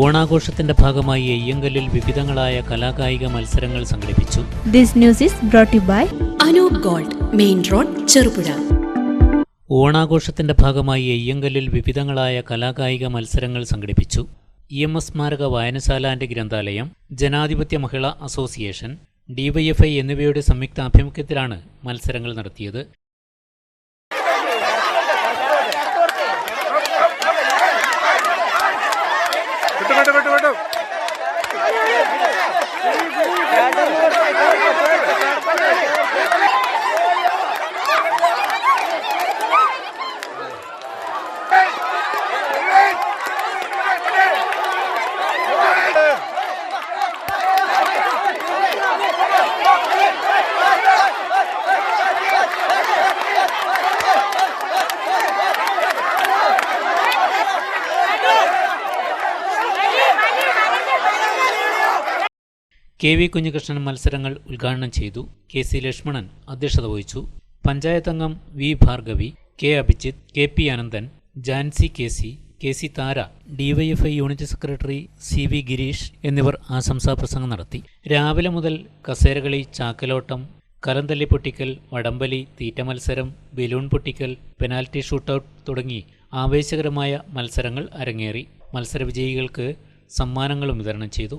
ഓണാഘോഷത്തിന്റെ ഭാഗമായി അയ്യങ്കല്ലിൽ വിവിധങ്ങളായ കലാകായിക മത്സരങ്ങൾ സംഘടിപ്പിച്ചു. This news is brought to you by Anoop gold main road Cherupuzha. ഓണാഘോഷത്തിന്റെ ഭാഗമായി അയ്യങ്കല്ലിൽ വിവിധങ്ങളായ കലാകായിക മത്സരങ്ങൾ സംഘടിപ്പിച്ചു. ഇ എം എസ് സ്മാരക വായനശാല ആൻഡ് ഗ്രന്ഥാലയം ജനാധിപത്യ മഹിളാ അസോസിയേഷൻ ഡിവൈഎഫ്ഐ എന്നിവയുടെ സംയുക്ത ആഭിമുഖ്യത്തിലാണ് മത്സരങ്ങൾ നടത്തിയത്. കെ വി കുഞ്ഞികൃഷ്ണൻ മത്സരങ്ങൾ ഉദ്ഘാടനം ചെയ്തു കെ സി ലക്ഷ്മണൻ അധ്യക്ഷത വഹിച്ചു. പഞ്ചായത്ത് അംഗം V Bhargavi K Abhijith K P Ananthan Jancy K C K C Thara DYFI unit secretary C V Gireesh എന്നിവർ ആശംസാ പ്രസംഗം നടത്തി. രാവിലെ മുതൽ കസേരകളി ചാക്കലോട്ടം കലന്തല്ലി പൊട്ടിക്കൽ വടംവലി തീറ്റ മത്സരം ബലൂൺ പൊട്ടിക്കൽ പെനാൽറ്റി ഷൂട്ടൌട്ട് തുടങ്ങി ആവേശകരമായ മത്സരങ്ങൾ അരങ്ങേറി. മത്സരവിജയികൾക്ക് സമ്മാനങ്ങളും വിതരണം ചെയ്തു.